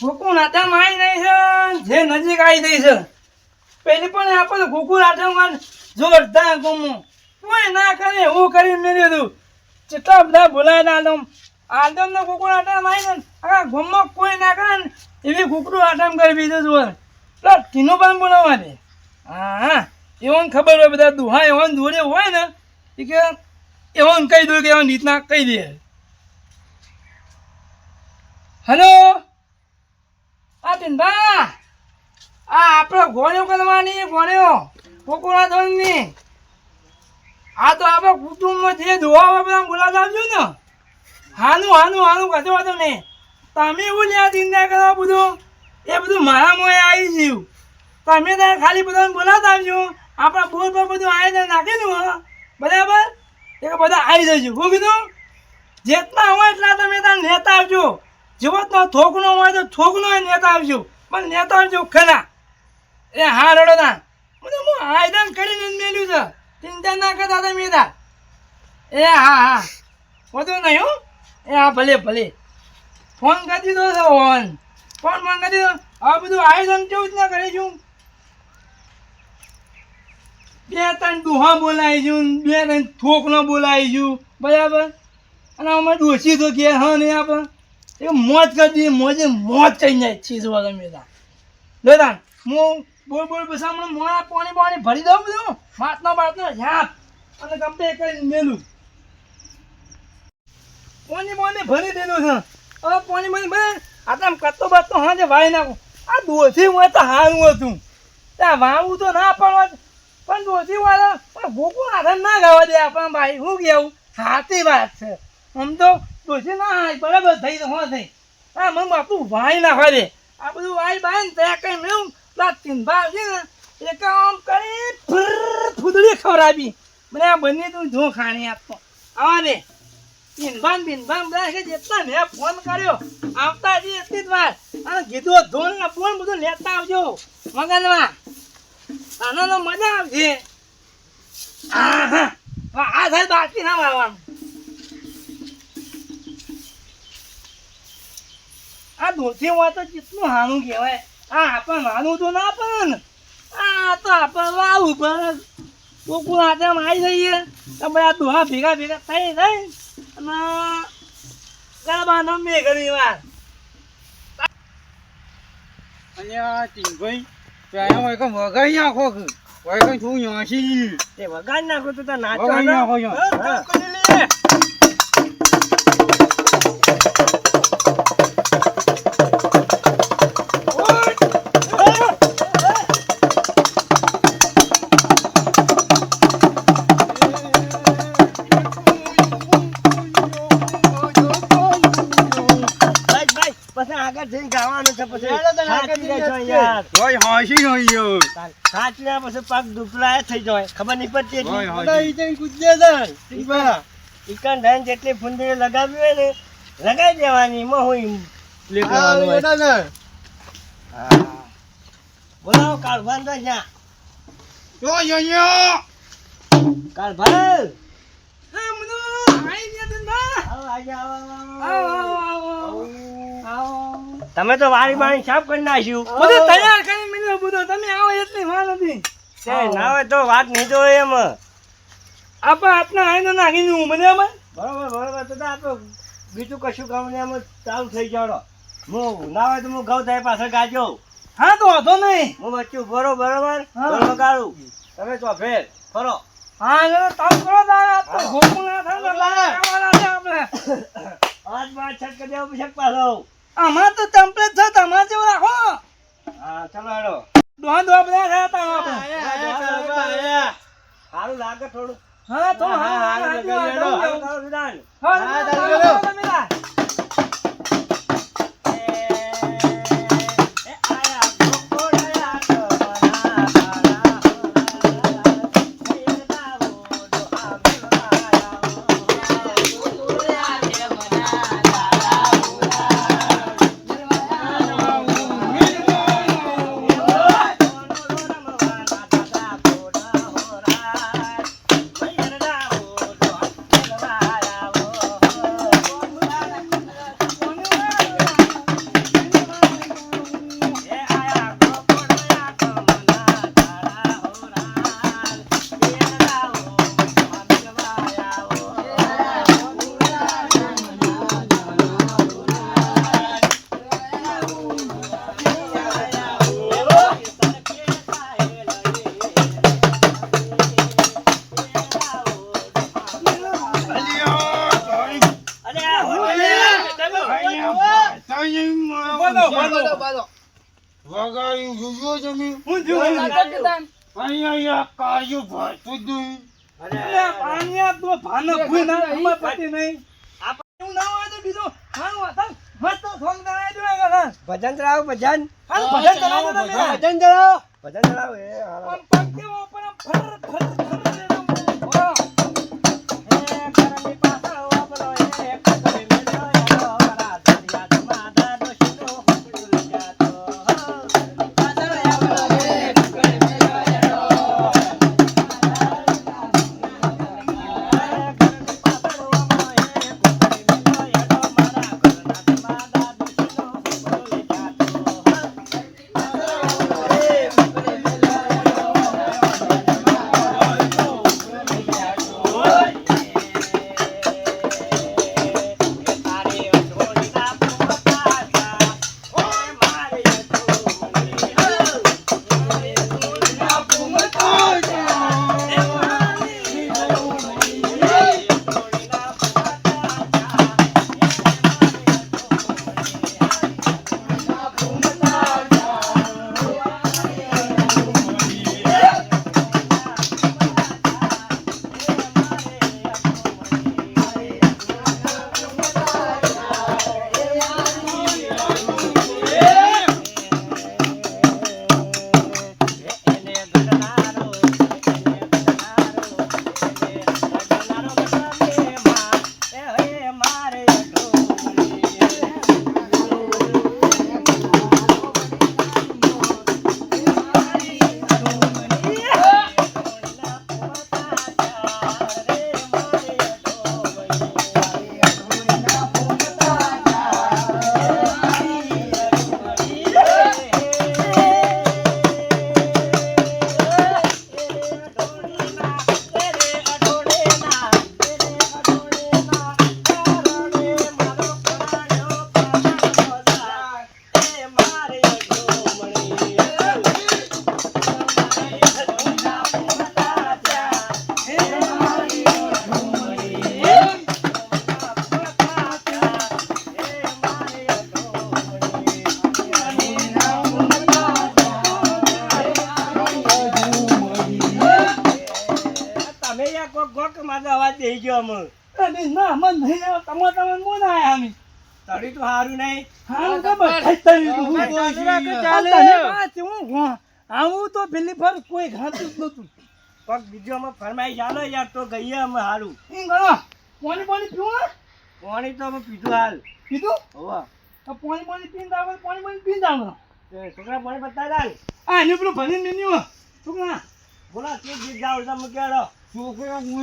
ગોકુળ આટામ આવી નહીં છે, જે નજીક આવી ગઈ છે. પેલી પણ આપણે ગોકુળ આટામ જોરદાર ગુમું. કોઈ ના કરે એવું કરી મેળ્યું હતું કેટલા બધા બોલાય આદમ આદમ. ને ગોકુળ આટામ આવી ને આખા ગમમાં કોઈ ના ને એવી ગોકુળ આટામ કરી બીજું જોર પેલા ટીનું પણ બોલાવવા દે. હા હા ખબર હોય બધા દુહા એવોને દોરે હોય ને, એ કે એવોને કહી દો કે એવા રીતના કહી દે. હલો? આ બિનભા આ આપણો ગોળ્યો કરવાની ગોળ્યો કોકોરા ધોરની આ તો આપણે કુટુંબમાં જે ધોવા બધા બોલાવતા આવજો ને. હાનું હાનું હાનું કશો વાંધો નહીં તમે એવું લ્યા ચિંતા કરો બધું. એ બધું મારા મોએ આવી ગયું. તમે ત્યાં ખાલી બધાને બોલાવતા આવજો. આપણા બોર પર બધું આયોજન નાખેલું બરાબર? એ બધા આવી જજો. હું કીધું, જેટલા હોય એટલા તમે ત્યાં નેતા આવજો. જેવો તો થોકનો હોય તો થોકનો નેતા આવજો. પણ નેતા આવજો ખરા એ હા રડો તા મને હું આયદાન કરીને જ મેલ્યું છે. ચિંતા ના કરતા તમે મેદા એ હા હા. વધુ નહીં હો. એ હા, ભલે ભલે. ફોન કરી દીધો છે ફોન ફોન ફોન કરી દીધો. આ બધું આયોજન કેવું રીતના કરીશું બે ત્રણ દુહા બોલાવીશું બે ત્રણ થોકનો બોલાવીશું બરાબર? અને અમે ડોસી તો કે હા નહીં આપણે. એ મોજ કરી દી મોજે મોજ થઈ જાય ચીજ વગર મેદા દાદા હું બોલ બોલ પછી હમણાં મોણા પાણી પાણી ભરી દઉં બધું. માટનો બાટનો ઝાપ અને કમ્પે કરીને મેલું. પાણી પાણી ભરી દીધું છે. હવે પાણી પાણી ભરે. આટલા કરતો હા જે વાઈ નાખું. આ દોથી હું તો હારું હતું. ત્યાં વાવું તો ના પડવા પણ દોથી વાળા, પણ ગોકુળ આધાર ના ગાવા દે આપણા ભાઈ. હું કેવું? સાચી વાત છે. આમ તો દોશી ના હાય બરાબર થઈ તો હો થઈ? હા મને બાપુ વાય ના દે. આ બધું વાય બાય ને ત્યાં કઈ મેં પ્લાસ્ટિક ભાવ છે ને, એક આમ કરી ફૂદડી ખવડાવી. મને આ બંને તું જો ખાણી આપતો. આવા દે. બિનભાન બિનભાન બધા કે જેટલા મેં ફોન કર્યો. આવતા હજી એટલી જ વાર. અને કીધું ધોન ને ફોન બધું લેતા આવજો. મગનમાં. આનો મજા આવશે આહા. આ થાય બાકી ના મારવાનું આ ધોતી હોય તો કેટલું હાનું કહેવાય. આ આપણને હાનું તો ના પણ. આ તો આપણે વાવું પણ. કોકું હાથે આવી જઈએ તો બધા દોહા ભેગા ભેગા થઈ જાય. અને ગરબાનો મેં ઘણી વાર. અહીંયા ટીંગભાઈ ત્યાં હોય કે વગાઈ નાખો હોય કે શું યાસી તે વગાડ નાખો તો નાચો નાખો પછી આગળ છે પછી હેડો તને આગળ સાચી રહેજો યાર હોય હાસી હોય સાચી રહ્યા પછી પગ દુખલાય થઈ જાય ખબર નહીં પડતી એટલી. બધા. ઈકન ધાન જેટલી ફૂંદરી લગાવી હોય ને લગાવી દેવાની એમાં હું એમ play કરવાનું હોય. હા. બોલાવો કાળભાન તો જ્યાં. કાળભાન. આવો, આજે આવો, આવો, આવો. તમે તો વાળી બારી સાફ કરી નાખ્યું. બધું તૈયાર કરી મેલ્યો બધું તમે આવો એટલી વાર નથી. તે ના હોય તો વાત નહીં તો એમ. આપણે આપના આઈનો નાખી દઉં બરાબર? બરોબર બરોબર. તો આપણે બીજું કશું કામ નહીં એમ ચાલુ થઈ જાડો હું ના હોય તો હું ઘઉં થાય પાછળ ગાજો. હા તો વાંધો નહીં. હું બચ્ચું બરો બરોબર? ગાળું તમે તો ફેર ફરો. હા તમે કરો તારે. ગોકુળ ના થાય છે આપણે. આજ બાદ છટકે દેવો પછી પાછો આમાં તો ટેમ્પલેટ છે તમારે જેવું રાખો. હા ચલો હેડો. દોહા દો બધા થયા હતા. આપણે સારું લાગે થોડું. હા તો હા હા હા હા હા હા હા. હા. હા હા, સોંગ ગણાય દો ભજન ચલાવો ભજન. હાલ ભજન ચલાવો તમે. ભજન. ચલાવો. ભજન ચલાવો એ હાલો. કેવો ઉપર ફર ફર તમને મોન આયા અમે તો હારું નહીં. હારું ખબર થઈ તરી હું તો ચાલે. ચાલે. પાછ હું ઘા- આવું તો પેલી ફર કોઈ ઘાતું જ નતું પગ બીજો અમે ફરમાઈ ચાલો યાર તો ગઈએ અમે હારું. ગણો. પાણી પાણી પીવું પાણી તો અમે પીધું હાલ. પીધું? હોવા. તો પાણી પાણી પીને આવે પાણી પાણી પીને આવે. તે છોકરા પાણી બતાવી લાલ આ એનું પેલું ભરીને મેન્યુ છોકરા. બોલા તે ગીત જાવ તમે કેડો છોકરા હું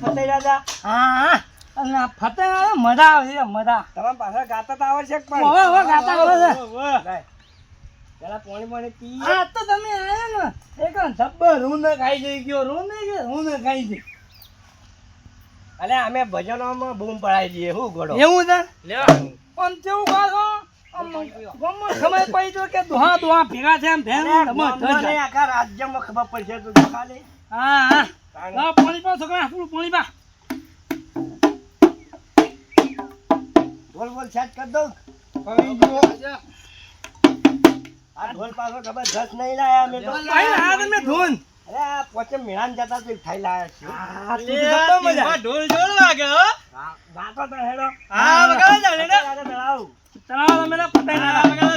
ફતેહ રાજા હા હા. અને અમે ફતે આવે મજા આવે છે મજા. તમારા પાછળ ગાતા તો આવડશે પણ. હવે હવે ગાતા આવે છે પેલા પાણી પાણી પી. આ તો તમે આયા ને એક જબ્બર રૂમ ખાઈ જઈ ગયો રૂમ કે રૂમ ને ખાઈ જઈ. અલે અમે ભજનોમાં બૂમ પડાવી દઈએ શું ગોડો એવું છે? પણ કેવું ગમો ખબર પડી તો કે દોહા દોહા ભેગા છે એમ ધ્યાન અરે, તમે ગામમાં ધજા. ને આખા રાજ્યમાં ખબર પડશે તો ખાલી હા હા. પાણી પા છોકરા પાણી પા. બોલ બોલ સેટ કર દઉં. જો આ ઢોલ પાછો જબરજસ્ત નહીં લાયા અમે તો. ભાઈ આ તમે ધૂન. અરે આ પોચે મેળાન જતા તો ખાઈ લાયા છે. આ તો જતો મજા. ઢોલ જોડો વાગે હો. વાતો તો હેડો. હા, વગાડો તો, ને. તળાવ તમે પતાઈ ના રાજા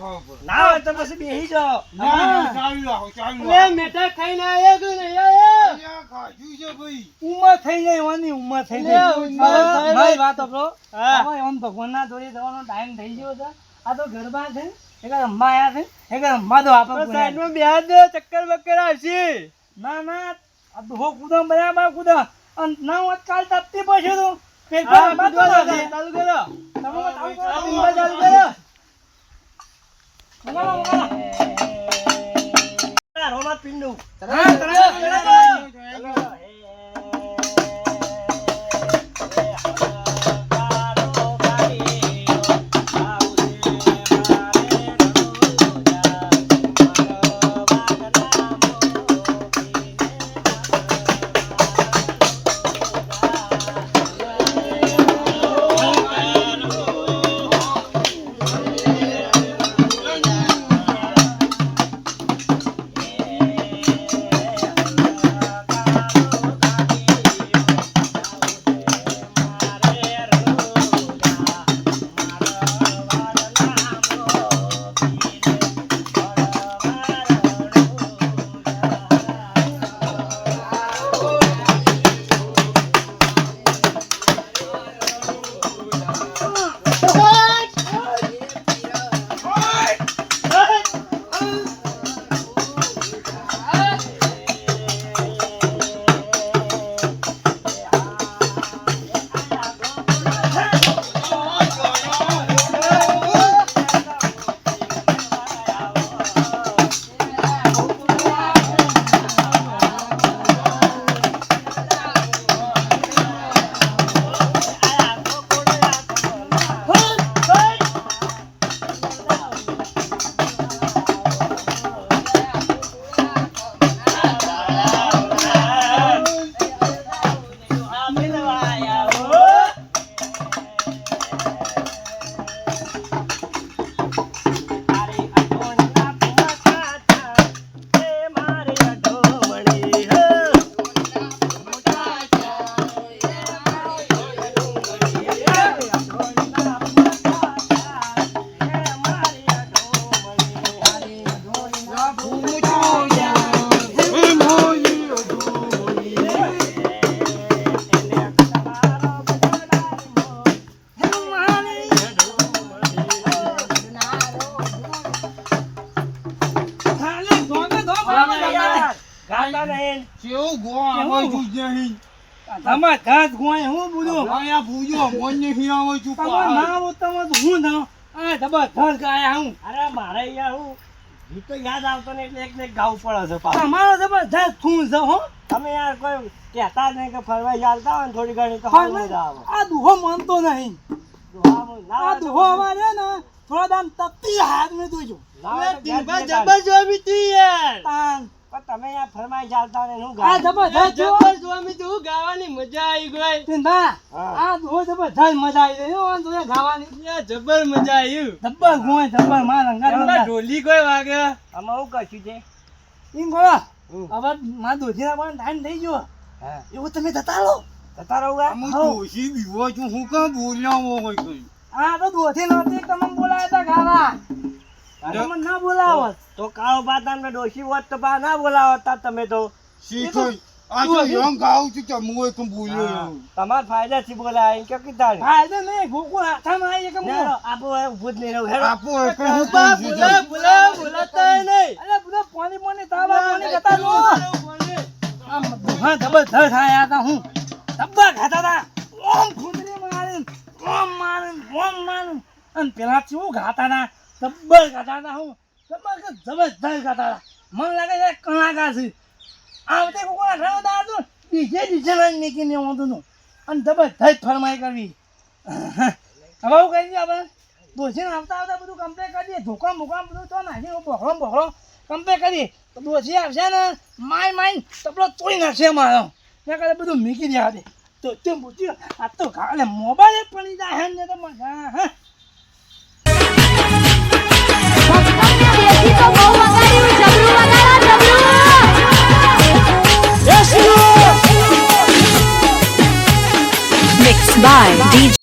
ના હોય તો પછી બેસી જાઓ. ચાવી. મેઠા ખાઈને આયા કે નહીં આયા? અલ્યા, ખાધું છે ભાઈ. ઉંમર થઈ જાય વાની ઉંમર થઈ જાય. મારી વાત. હા. હવે આમ ભગવાનના દોરી જવાનો ટાઈમ થઈ ગયો છે. આ તો ગરબા છે એક રમવા આયા છે એક રમવા દો આપણે. સાઈડમાં બેહા દે ચક્કર બક્કર આવશે. ના ના. આ દોહો કૂદો બરાબર કૂદો અને ના હોત કાલ તપતી પછી તું. ફેર હા, રમવા દો ચાલુ કરો, ચાલુ કરો. તમે ચાલુ કરો. આ ટીમ્બા ચાલુ કરો વગાડો, વગાડો. રોમા પિંડુ હું ના ગાયા હું. અરે મારે યાર હું. ગીત તો યાદ આવતો ને એટલે એક ને એક ગાવું પડે છે તમારો જબરદસ્ત ખૂન છે હો. તમે યાર કોઈ કહેતા નહીં કે ફરવા ચાલતા હોય ને થોડી ઘણી તો મજા આવે. આ દુહો માનતો નહીં. આ દુહો અમારે ને થોડા દામ તપતી હાથ મેં જોજો તો ટીમ્બા ઘેર જતા જબર જોમી તી યાર. પણ તમે યાર ફરમાઈ ચાલતા ને શું આ જબરદસ્ત જો. જબર તું ગાવાની મજા આવી ગઈ. તીંધા હા. આ દુહો જબરદસ્ત મજા આવી ગઈ હો આ ગાવાની. યાર જબર મજા આવી જબ્બર ગોય જબ્બરમાં રંગા ઢોલી કોઈ વાગે? આમાં હું કશું છે ઈમ ગોળા હવે માં દોધીના પણ ટાઈમ થઈ ગયો. હા. એવું તમે જતા રહો. જતા રહું હું ડોશી બીવો છું હું કાં બોલ્યા હોય કઈ આ તો દોધી નહોતી તમે બોલાયા હતા ગાવા તમે ના બોલાવો તો કાળો પાતા ને ડોશી હોત તો પા ના બોલાવતા તમે તો. શીખો. આ તો યંગ ગાઉં છું કે હું એક બોલ્યો કે કીધા ને નહીં ગોકુળ હાથામાં આવી કે આપો હવે જ નહીં રહું. આપો બોલા બોલા બોલા નહીં. અરે બધા પાણી પાણી તાવા પાણી આમ હા હતા ડબ્બા ખાતા હતા ઓમ ફૂંદરી મારીને ઓમ મારીને ઓમ મારીને. અને પેલા ચેવું ગાતા હતા જબ્બર ગાતા હતા હું. જબ્બર જબરદસ્ત ગાતા હતા મને લાગે છે કલાકાર છે. આ વખતે કોકોના ઘણા બધા બીજે ડીજે નીકળીને વાંધો હતું. અને જબરદસ્ત ફરમાઈ કરવી. હવે હું કહી દઈએ આપણે. દોષીને આવતા આવતા બધું કમ્પ્લેટ કરી દઈએ. ધોકા બધું તો નાખી બહોળો બહોળો કમ્પ્લેટ કરીએ તો દોષી આવશે ને, માય માય તપલો તોડી નાખશે મારો ત્યાં કદાચ બધું મીકી દે તો તે મૂકી આ તો કાલે મોબાઈલ પડી જાય ને તો મજા હા. by DJ